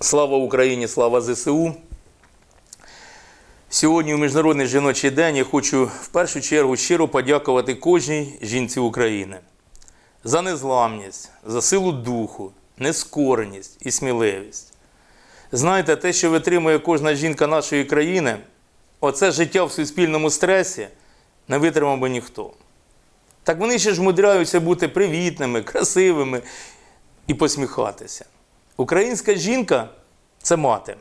Слава Україні, слава ЗСУ. Сьогодні, у Міжнародний жіночий день, я хочу в першу чергу щиро подякувати кожній жінці України за незламність, за силу духу, нескореність і сміливість. Знаєте, те, що витримує кожна жінка нашої країни, оце життя в суспільному стресі не витримав би ніхто. Так вони ще ж мудряються бути привітними, красивими і посміхатися. Українська жінка це мати,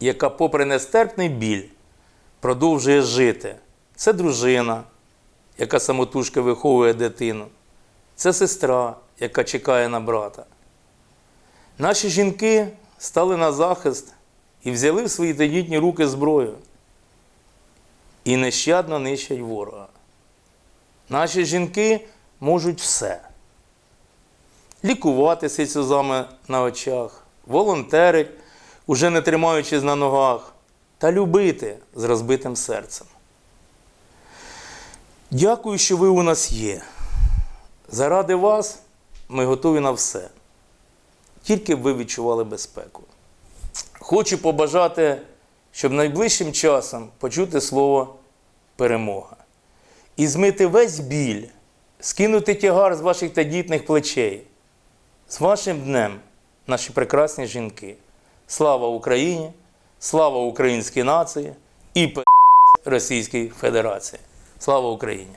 яка, попри нестерпний біль, продовжує жити. Це дружина, яка самотужки виховує дитину. Це сестра, яка чекає на брата. Наші жінки стали на захист і взяли в свої тендітні руки зброю. І нещадно нищать ворога. Наші жінки можуть все. Лікуватися сльозами на очах, волонтерить, уже не тримаючись на ногах, та любити з розбитим серцем. Дякую, що ви у нас є. Заради вас ми готові на все. Тільки б ви відчували безпеку. Хочу побажати, щоб найближчим часом почути слово перемога і змити весь біль, скинути тягар з ваших тендітних плечей. З вашим днем, наші прекрасні жінки. Слава Україні! Слава українській нації і Російській Федерації. Слава Україні!